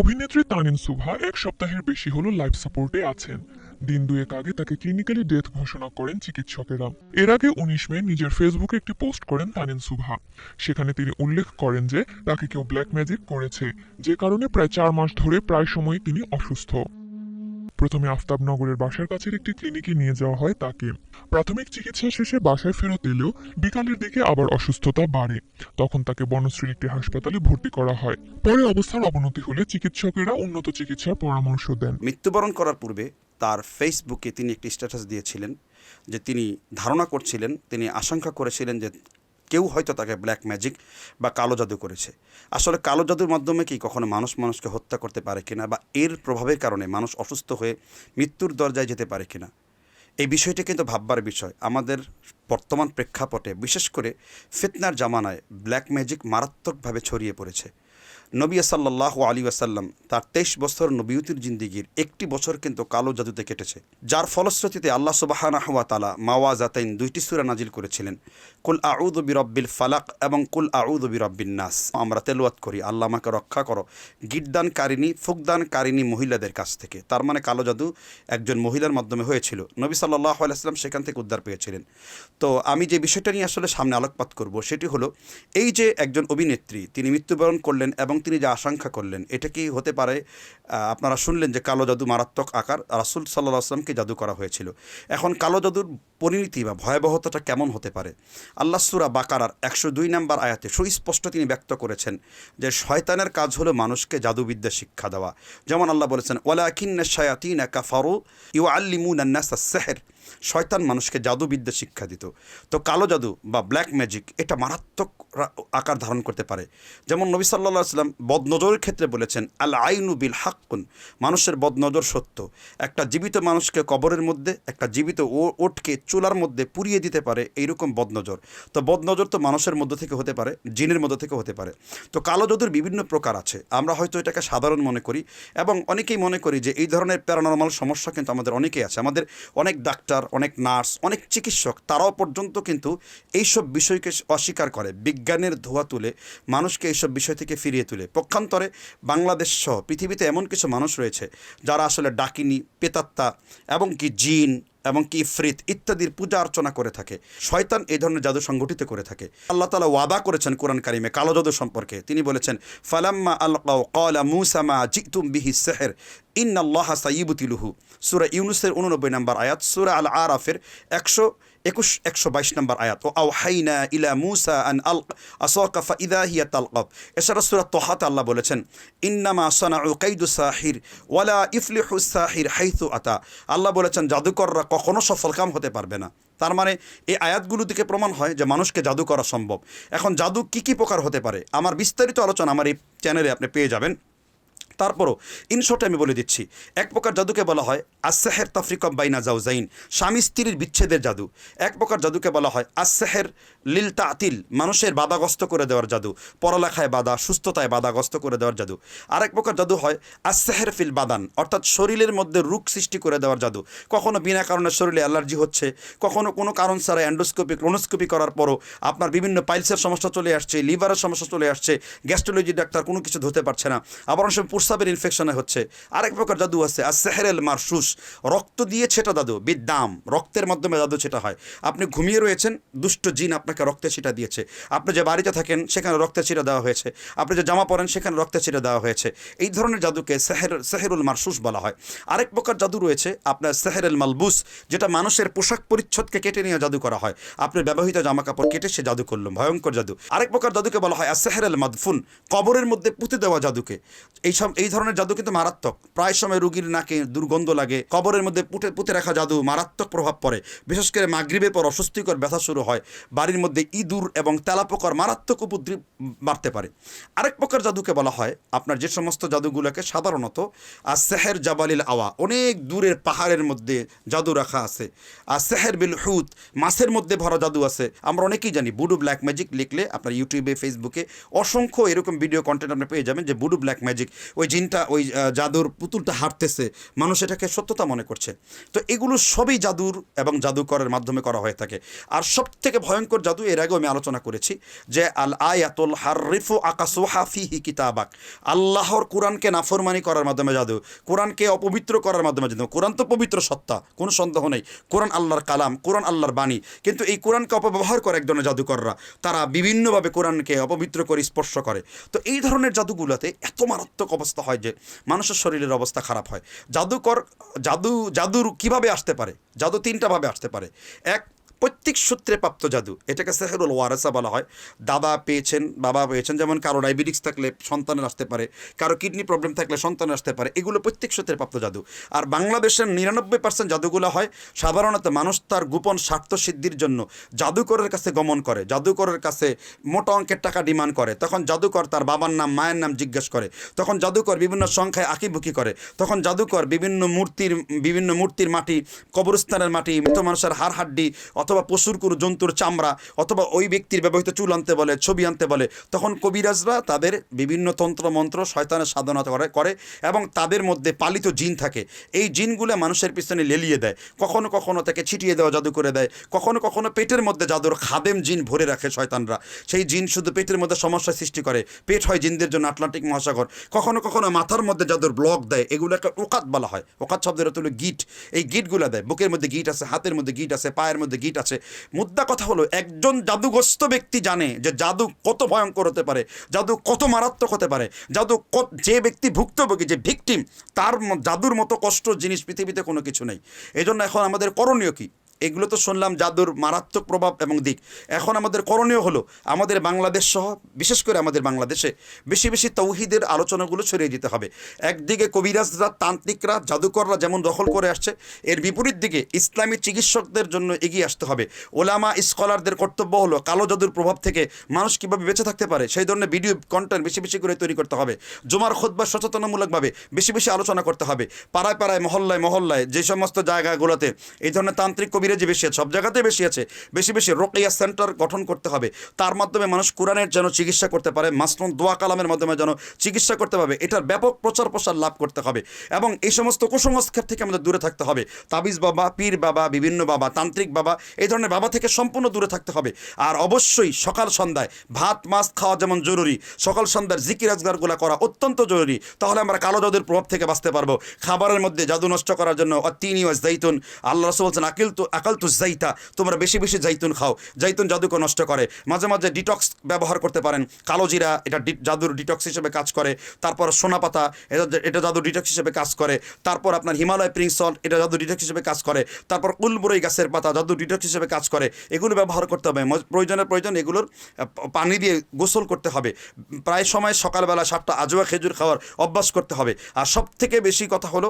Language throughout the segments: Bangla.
অভিনেত্রী তানিন সুভা এক সপ্তাহের বেশি হলো লাইফ সাপোর্টে আছেন। দিন দুয়েক আগে তাকে ক্লিনিক্যালি ডেথ ঘোষণা করেন চিকিৎসকেরা। এর আগে উনিশ মে নিজের ফেসবুকে একটি পোস্ট করেন তানিন সুভা। সেখানে তিনি উল্লেখ করেন যে, তাকে কেউ ব্ল্যাক ম্যাজিক করেছে, যে কারণে প্রায় চার মাস ধরে প্রায় সময় তিনি অসুস্থ। প্রথমে আফতাবনগরের বাসার কাছের একটি ক্লিনিকে নিয়ে যাওয়া হয় তাকে। প্রাথমিক চিকিৎসা শেষে বাসায় ফেরত এলেও বিকালের দিকে আবার অসুস্থতা বাড়ে। তখন তাকে বনশ্রীর একটি হাসপাতালে ভর্তি করা হয়। পরে অবস্থার অবনতি হলে চিকিৎসকেরা উন্নত চিকিৎসার পরামর্শ দেন। মৃত্যুবরণ করার পূর্বে তার ফেসবুকে তিনি একটি স্ট্যাটাস দিয়েছিলেন, যে তিনি ধারণা করছিলেন, তিনি আশঙ্কা করেছিলেন যে কেউ হয়তো তাকে ব্ল্যাক ম্যাজিক বা কালো জাদু করেছে। আসলে কালো জাদুর মাধ্যমে কি কখনো মানুষ মানুষকে হত্যা করতে পারে কিনা বা এর প্রভাবের কারণে মানুষ অসুস্থ হয়ে মৃত্যুর দরজায় যেতে পারে কিনা? এই বিষয়টি কিন্তু ভাববার বিষয়। আমাদের বর্তমান প্রেক্ষাপটে বিশেষ করে ফিতনার জামানায় ব্ল্যাক ম্যাজিক মারাত্মকভাবে ছড়িয়ে পড়েছে। নবী সাল্লাহ আলী আসাল্লাম তার তেইশ বছর নবীয়তির জিন্দিগির একটি বছর কিন্তু কালো জাদুতে কেটেছে, যার ফলশ্রুতিতে আল্লাহ সুবাহানা তালা মাওয়াজাতাইন দুইটি সুরা নাজিল করেছিলেন, কুল আউদ বিরব্বিল ফালাক এবং কুল আউদ বিরব্বিন নাস। আমরা তেলোয়াত করি, আল্লাহ আমাকে রক্ষা করো গিটদানকারিণী ফুকদানকারিণী মহিলাদের কাছ থেকে। তার মানে কালো জাদু একজন মহিলার মাধ্যমে হয়েছিল। নবী সাল্লাহ আলাইসলাম সেখান থেকে উদ্ধার পেয়েছিলেন। তো আমি যে বিষয়টা নিয়ে আসলে সামনে আলোকপাত করব, সেটি হলো এই যে একজন অভিনেত্রী, তিনি মৃত্যুবরণ করলেন এবং তিনি যে আশঙ্কা করলেন, এটা কি হতে পারে? আপনারা শুনলেন যে কালো জাদু মারাত্মক আকার, রাসুল সাল্লাহ আসলামকে জাদু করা হয়েছিল। এখন কালো জাদুর পরিণতি বা ভয়াবহতাটা কেমন হতে পারে? আল্লাহ সুরা বাকারার একশো দুই নম্বর আয়াতে সুস্পষ্ট তিনি ব্যক্ত করেছেন যে শয়তানের কাজ হলো মানুষকে জাদুবিদ্যা শিক্ষা দেওয়া। যেমন আল্লাহ বলেছেন ওয়ালাকিন্না শায়াতিন কাফারু ইউ আল্লিমুন সেহের শয়তান মানুষকে জাদুবিদ্যা শিক্ষা দিত। তো কালো জাদু বা ব্ল্যাক ম্যাজিক এটা মারাত্মক আকার ধারণ করতে পারে। যেমন নবী সাল্লাহ সাল্লাম বদনজরের ক্ষেত্রে বলেছেন, আল আইনু বিল হাক্কুন মানুষের বদনজর সত্য। একটা জীবিত মানুষকে কবরের মধ্যে, একটা জীবিত ওটকে চুলার মধ্যে পুড়িয়ে দিতে পারে এইরকম বদনজর। তো বদনজর তো মানুষের মধ্যে থেকে হতে পারে, জিনের মধ্যে থেকে হতে পারে। তো কালো জাদুর বিভিন্ন প্রকার আছে। আমরা হয়তো এটাকে সাধারণ মনে করি এবং অনেকেই মনে করি যে এই ধরনের প্যারানর্মাল সমস্যা কিন্তু আমাদের অনেকেই আছে। আমাদের অনেক ডাক্তার অনেক নার্স, অনেক চিকিৎসক, তারাও পর্যন্ত কিন্তু এইসব বিষয়কে অস্বীকার করে। বিজ্ঞানের ধোয়া তুলে মানুষকে এইসব বিষয় থেকে ফিরিয়ে তুলে। পক্ষান্তরে বাংলাদেশ সহ পৃথিবীতে এমন কিছু মানুষ রয়েছে যারা আসলে ডাকিনি, পেতাত্তা এবং কি জিন এবং কি ইফরিত ইত্যাদির পূজা অর্চনা করে থাকে। শয়তান এই ধরনের জাদু সংগঠিত করে থাকে। আল্লাহ তালা ওয়াদা করেছেন কোরআন কারিমে কালো জাদু সম্পর্কে। তিনি বলেছেন, ফালাম্মা আল্লাহ কলা মুসামা জিতুম বিহি সেহের ইন আল্লাহ সাইবুতিলুহু সুরা ইউনুসের উননব্বই নম্বর আয়াত, সুরা আল আরাফের একশো একুশ, একশো বাইশ নম্বর আয়াত। ও আও হাইনা ইলা মুসা আন আল আসকা ফা ইদা হিয়া তালকব। এছাড়া সুরা তোহাত আল্লাহ বলেছেন, ইন্নামা সানাউ কাইদু সাহির, ওয়ালা ইফলিহু সাহির হাইথু আতা। আল্লাহ বলেছেন, জাদুকররা কখনো সফলকাম হতে পারবে না। তার মানে এই আয়াতগুলো থেকে প্রমাণ হয় যে মানুষকে জাদু করা সম্ভব। এখন জাদু কী কী প্রকার হতে পারে? আমার বিস্তারিত আলোচনা আমার এই চ্যানেলে আপনি পেয়ে যাবেন। তারপরও ইনশর্টে আমি বলে দিচ্ছি, এক প্রকার জাদুকে বলা হয় আসেহের তাফরিকম বাইনা জাউজাইন, স্বামী স্ত্রীর বিচ্ছেদের জাদু। এক প্রকার জাদুকে বলা হয় আসেহের লিল তাতিল, মানুষের বাধাগ্রস্ত করে দেওয়ার জাদু, পড়ালেখায় বাধা, সুস্থতায় বাধাগ্রস্ত করে দেওয়ার জাদু। আরেক প্রকার জাদু হয় আসেহের ফিল বাদান, অর্থাৎ শরীরের মধ্যে রোগ সৃষ্টি করে দেওয়ার জাদু। কখনো বিনা কারণে শরীরে অ্যালার্জি হচ্ছে, কখনো কোনো কারণ ছাড়া অ্যান্ডোস্কোপি ক্রোনোস্কোপি করার পরও আপনার বিভিন্ন পাইলসের সমস্যা চলে আসছে, লিভারের সমস্যা চলে আসছে গ্যাস্ট্রোলজি ডাক্তার কোনো কিছু ধরতে পারছে না। আবার অনেক সময় প্রস্রাবের ইনফেকশনে হচ্ছে। আরেক প্রকার জাদু আছে, আর সেহেরেল মারসুস। রক্ত দিয়ে ছেটা জাদু বিদ্যাম রক্তের মাধ্যমে জাদু ছেটা হয়। আপনি ঘুমিয়ে রয়েছেন, দুষ্ট জিন আপনাকে রক্তে ছিটা দিয়েছে। আপনি যে বাড়িতে থাকেন, সেখানে রক্তে ছিটা দেওয়া হয়েছে। আপনি যে জামা পরেন, সেখানে রক্তে ছিটা দেওয়া হয়েছে। এই ধরনের জাদুকে সেহের, সেহেরুল মারসুস বলা হয়। আরেক প্রকার জাদু রয়েছে, আপনার সেহেরেল মালবুস, যেটা মানুষের পোশাক পরিচ্ছদকে কেটে নিয়ে জাদু করা হয়। আপনি ব্যবহৃত জামা কাপড় কেটে সে জাদু করল ভয়ঙ্কর জাদু। আরেক প্রকার জাদুকে বলা হয়, আর সেহেরেল মাদফুন, কবরের মধ্যে পুঁতে দেওয়া জাদুকে। এই সব এই ধরনের জাদু কিন্তু মারাত্মক। প্রায় সময় রুগীর নাকে দুর্গন্ধ লাগে, কবরের মধ্যে পুঁতে পুঁতে রাখা জাদু মারাত্মক প্রভাব পড়ে। বিশেষ করে মাগরিবের পর অস্বস্তিকর ব্যথা শুরু হয়। বাড়ির মধ্যে ইঁদুর এবং তেলাপোকার মারাত্মক উপদ্রব বাড়তে পারে। আরেক প্রকার জাদুকে বলা হয়, আপনার যে সমস্ত জাদুগুলোকে সাধারণত আর সেহের জাবালিল আওয়া, অনেক দূরের পাহাড়ের মধ্যে জাদু রাখা আছে। আর সেহের বিল হুত মাছের মধ্যে ভরা জাদু আছে। আমরা অনেকেই জানি, বুডু ব্ল্যাক ম্যাজিক লিখলে আপনার ইউটিউবে, ফেসবুকে অসংখ্য এরকম ভিডিও কন্টেন্ট আপনি পেয়ে যাবেন যে বুডু ব্ল্যাক ম্যাজিক, ওই জিনটা, ওই জাদুর পুতুলটা হাঁটতেছে মানুষ এটাকে সত্যতা মনে করছে। তো এগুলো সবই জাদুর এবং জাদুকরের মাধ্যমে করা হয়ে থাকে। আর সব থেকে ভয়ঙ্কর জাদু এর আগেও আমি আলোচনা করেছি যে, আল আয়াতুল হারিফু আকাসুহা ফিহি কিতাবাক। আল্লাহর কোরআনকে নাফরমানি করার মাধ্যমে জাদু, কোরআনকে অপবিত্র করার মাধ্যমে জাদু। কোরআন তো পবিত্র সত্তা, কোনো সন্দেহ নেই। কোরআন আল্লাহর কালাম, কোরআন আল্লাহর বাণী। কিন্তু এই কোরআনকে অপব্যবহার করে এক ধরনের জাদুকররা, তারা বিভিন্নভাবে কোরআনকে অপবিত্র করে স্পর্শ করে। তো এই ধরনের জাদুগুলোতে এত মারাত্মক অবস্থা হয় যে মানুষের শরীরের অবস্থা খারাপ হয়। জাদুকর, জাদু, জাদুর কীভাবে আসতে পারে? জাদু তিনটাভাবে আসতে পারে। এক প্রত্যেক সূত্রে প্রাপ্ত জাদু। এটাকে সেহেরুল ওয়ারেসা বলা হয়। দাদা পেয়েছেন, বাবা পেয়েছেন, যেমন কারও ডায়াবেটিক্স থাকলে সন্তানের আসতে পারে, কারও কিডনি প্রবলেম থাকলে সন্তানের আসতে পারে, এগুলো প্রত্যেক সূত্রে প্রাপ্ত জাদু। আর বাংলাদেশের নিরানব্বই পার্সেন্ট জাদুগুলো হয় সাধারণত মানুষ তার গোপন স্বার্থ সিদ্ধির জন্য জাদুকরের কাছে গমন করে, জাদুকরের কাছে মোটা অঙ্কের টাকা ডিমান্ড করে। তখন জাদুকর তার বাবার নাম, মায়ের নাম জিজ্ঞেস করে। তখন জাদুকর বিভিন্ন সংখ্যায় আঁকিবুকি করে। তখন জাদুকর বিভিন্ন মূর্তির বিভিন্ন মূর্তির মাটি, কবরস্থানের মাটি, মৃত মানুষের হাড় হাড্ডি অথবা পশুর কোনো জন্তুর চামড়া অথবা ওই ব্যক্তির ব্যবহৃত চুল আনতে বলে, ছবি আনতে বলে, তখন কবিরাজরা তাদের বিভিন্ন তন্ত্র মন্ত্র শয়তানের সাধনা করে করে এবং তাদের মধ্যে পালিত জিন থাকে। এই জিনগুলো মানুষের পিছনে লেলিয়ে দেয়। কখনো কখনো তাকে ছিটিয়ে দেওয়া জাদু করে দেয়। কখনো কখনো পেটের মধ্যে জাদুর খাদেম জিন ভরে রাখে শয়তানরা। সেই জিন শুধু পেটের মধ্যে সমস্যা সৃষ্টি করে। পেট হয় জিনদের জন্য আটলান্টিক মহাসাগর। কখনো কখনো মাথার মধ্যে জাদুর ব্লক দেয়। এগুলো একটা ওকাত বলা হয়। ওকাত শব্দের হলো গিট। এই গিটগুলো দেয়। বুকের মধ্যে গিট আছে, হাতের মধ্যে গিট আছে, পায়ের মধ্যে গিট আছে। মুদ্রা কথা হলো, একজন জাদুগ্রস্ত ব্যক্তি জানে যে জাদু কত ভয়ঙ্কর হতে পারে, জাদু কত মারাত্মক হতে পারে, জাদু যে ব্যক্তি ভুক্তভোগী, যে ভিকটিম তার জাদুর মতো কষ্ট জিনিস পৃথিবীতে কোনো কিছু নেই। এই জন্য এখন আমাদের করণীয় কী? এগুলো তো শুনলাম জাদুর মারাত্মক প্রভাব এবং দিক। এখন আমাদের করণীয় হলো আমাদের বাংলাদেশ সহ, বিশেষ করে আমাদের বাংলাদেশে বেশি বেশি তৌহিদের আলোচনাগুলো ছড়িয়ে দিতে হবে। একদিকে কবিরাজরা, তান্ত্রিকরা, জাদুকররা যেমন দখল করে আসছে, এর বিপরীত দিকে ইসলামী চিকিৎসকদের জন্য এগিয়ে আসতে হবে। ওলামা স্কলারদের কর্তব্য হলো কালো জাদুর প্রভাব থেকে মানুষ কীভাবে বেঁচে থাকতে পারে, সেই ধরনের ভিডিও কন্টেন্ট বেশি বেশি করে তৈরি করতে হবে। জুমার খোদবা সচেতনামূলকভাবে বেশি বেশি আলোচনা করতে হবে। পাড়ায় পাড়ায়, মহল্লায় মহল্লায়, যে সমস্ত জায়গাগুলোতে এই ধরনের তান্ত্রিক কবিরাজি বেশি আছে, সব জায়গাতেই বেশি আছে। বেশি বেশি রোকেয়া সেন্টার গঠন করতে হবে। তার মাধ্যমে মানুষ কোরআনের যেন চিকিৎসা করতে পারে, মাসনুন দোয়া কালামের মাধ্যমে যেন চিকিৎসা করতে পারবে। এটার ব্যাপক প্রচার প্রসার লাভ করতে হবে। এবং এই সমস্ত কুসংস্কার থেকে আমাদের দূরে থাকতে হবে। তাবিজ বাবা, পীর বাবা, বিভিন্ন বাবা, তান্ত্রিক বাবা, এই ধরনের বাবা থেকে সম্পূর্ণ দূরে থাকতে হবে। আর অবশ্যই সকাল সন্ধ্যায় ভাত, মাছ খাওয়া যেমন জরুরি, সকাল সন্ধ্যার জিকির আজগারগুলো করা অত্যন্ত জরুরি। তাহলে আমরা কালো জাদুর প্রভাব থেকে বাঁচতে পারব। খাবারের মধ্যে জাদু নষ্ট করার জন্য অতিনি ও জাইতুন। আল্লাহ রসুল বলছেন আকিল তো আকাল তু জাইতা তোমরা বেশি বেশি জাইতুন খাও। জাইতুন জাদুকে নষ্ট করে। মাঝে মাঝে ডিটক্স ব্যবহার করতে পারেন। কালো জিরা, এটা জাদুর ডিটক্স হিসেবে কাজ করে। তারপর সোনা পাতা, এটা এটা জাদু ডিটক্স হিসেবে কাজ করে। তারপর আপনার হিমালয় প্রিন্স সল্ট, এটা জাদু ডিটক্স হিসেবে কাজ করে। তারপর কুলবুরই গাছের পাতা জাদু ডিটক্স হিসেবে কাজ করে। এগুলো ব্যবহার করতে হবে। প্রয়োজনের প্রয়োজন এগুলোর পানি দিয়ে গোসল করতে হবে। প্রায় সময় সকালবেলা সাতটা আজোয়া খেজুর খাওয়ার অভ্যাস করতে হবে। আর সব থেকে বেশি কথা হলো,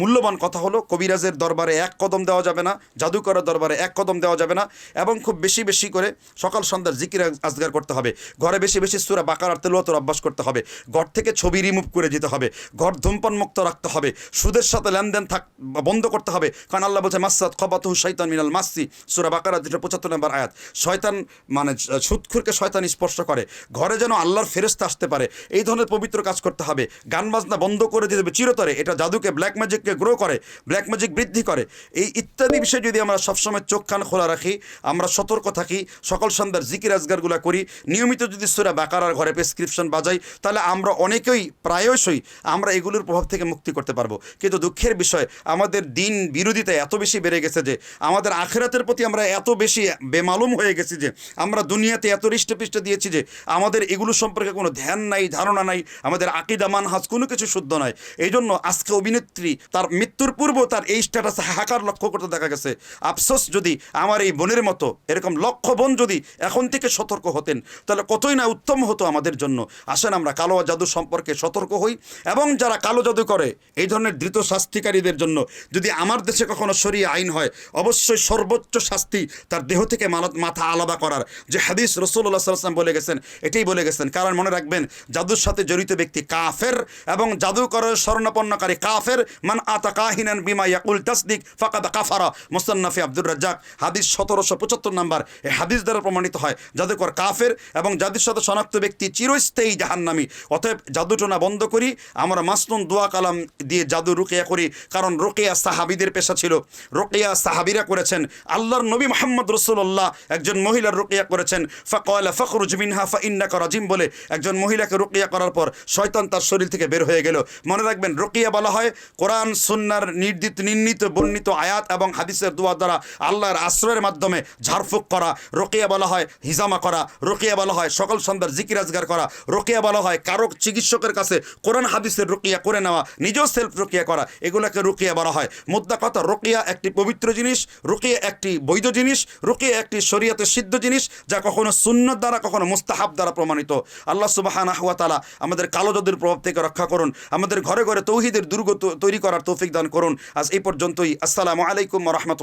মূল্যবান কথা হলো, কবিরাজের দরবারে এক কদম দেওয়া যাবে না। জাদুকরের দরবারে এক কদম দেওয়া যাবে না এবং খুব বেশি বেশি করে সকাল সন্ধ্যার জিকির আজগার করতে হবে। ঘরে বেশি বেশি সুরা বাকার আর তেলোয়াতের অভ্যাস করতে হবে। ঘর থেকে ছবি রিমুভ করে দিতে হবে। ঘর ধূমপান মুক্ত রাখতে হবে। সুদের সাথে লেনদেন থাক বন্ধ করতে হবে। কারণ আল্লাহ বলছে মাসাদ খবাতহু শৈতান মিনাল মাসি সুরা বাকারা যেটা পঁচাত্তর নম্বর আয়াত। শয়তান মানে সুৎখুরকে শয়তান স্পর্শ করে। ঘরে যেন আল্লাহর ফেরেস্তা আসতে পারে। এই ধরনের পবিত্র কাজ করতে হবে। গান বাজনা বন্ধ করে দিতে হবে চিরতরে। এটা জাদুকে ব্ল্যাক ম্যাজিককে গ্রো করে ব্ল্যাক ম্যাজিক বৃদ্ধি করে। এই ইত্যাদি বিষয়ে যদি আমরা সবসময় চোখ কান খোলা রাখি, আমরা সতর্ক থাকি, সকল সন্ধ্যার জিকির আজগারগুলো করি। নিয়মিত যদি সুরা বাকারার ঘরে প্রেসক্রিপশন বাজাই, তাহলে আমরা অনেকেই প্রায়শই আমরা এগুলোর প্রভাব থেকে মুক্তি করতে পারব। কিন্তু দুঃখের বিষয়, আমাদের দিন বিরোধিতা এত বেশি বেড়ে গেছে যে, আমাদের আখেরাতের প্রতি আমরা এত বেশি বেমালুম হয়ে গেছি যে, আমরা দুনিয়াতে এত হৃষ্টপৃষ্ট দিয়েছি যে, আমাদের এগুলো সম্পর্কে কোনো ধ্যান নাই, ধারণা নাই, আমাদের আকিদা, মানহাজ কোনো কিছু শুদ্ধ নয়। এই জন্য আজকে অভিনেত্রী তার মৃত্যুর পূর্ব তার এই স্ট্যাটাসে হাহাকার লক্ষ্য করতে দেখা গেছে। আফসোস যদি আমার এই বোনের মতো এরকম লক্ষ বোন যদি এখন থেকে সতর্ক হতেন, তাহলে কতই না উত্তম হতো আমাদের জন্য। আসেন আমরা কালো জাদু সম্পর্কে সতর্ক হই, এবং যারা কালো জাদু করে, এই ধরনের ধৃত শাস্তিকারীদের জন্য যদি আমার দেশে কখনো সরিয়ে আইন হয়, অবশ্যই সর্বোচ্চ শাস্তি তার দেহ থেকে মাথা আলাদা করার। যে হাদিস রসুল্লাহ সাল্লাম বলে গেছেন, এটাই বলে গেছেন। কারণ মনে রাখবেন, জাদুর সাথে জড়িত ব্যক্তি কাফের, এবং জাদুকরের স্বর্ণপন্নকারী কাফের, মান আতা কাহিনান বিমা ইয়াকুল তাসদিক ফাকাদ কাফারা। মুসলমান মুসান্নাফি আব্দুর রাজ্জাক, হাদিস সতেরোশো পঁচাত্তর নাম্বার। এই হাদিস দ্বারা প্রমাণিত হয় জাদুকর কাফের এবং যাদের সাথে শনাক্ত ব্যক্তি চিরস্থায়ী জাহান্নামি। অতএব জাদুটোনা বন্ধ করি, আমরা মাসনুন দোয়া কালাম দিয়ে জাদু রুকিয়া করি, কারণ রোকেয়া সাহাবিদের পেশা ছিল। রোকেয়া সাহাবিরা করেছেন, আল্লাহর নবী মোহাম্মদ রসুল্লাহ একজন মহিলার রুকিয়া করেছেন। ফকওয়ালা ফখরুজ মিনহা ফা ইন্নাকা রাজিম বলে একজন মহিলাকে রুকিয়া করার পর শয়তান তার শরীর থেকে বের হয়ে গেল। মনে রাখবেন, রুকিয়া বলা হয় কোরআন, সুন্নার নির্দিত, নির্ণীত, বর্ণিত আয়াত এবং হাদিসের দোয়া দ্বারা আল্লাহর আশ্রয়ের মাধ্যমে ঝাড়ফুঁক করা, রোকিয়া বলা হয় হিজামা করা, রোকিয়া বলা হয় সকল সন্ধ্যার জিকিরাজগার করা, রোকিয়া বলা হয় কারও চিকিৎসকের কাছে কোরআন হাদিসের রুকিয়া করে নেওয়া, নিজেও সেলফ রুকিয়া করা, এগুলোকে রুকিয়া বলা হয়। মুদ্রা কথা, রুকিয়া একটি পবিত্র জিনিস, রুকিয়া একটি বৈধ জিনিস, রুকিয়া একটি শরীয়তে সিদ্ধ জিনিস যা কখনো সুন্নত দ্বারা, কখনো মুস্তাহাব দ্বারা প্রমাণিত। আল্লাহ সুবাহানাহ ওয়া তাআলা আমাদের কালো জাদুর প্রভাব থেকে রক্ষা করুন, আমাদের ঘরে ঘরে তৌহিদের দুর্গ তৈরি করার তৌফিক দান করুন। আজ এই পর্যন্তই। আসসালামু আলাইকুম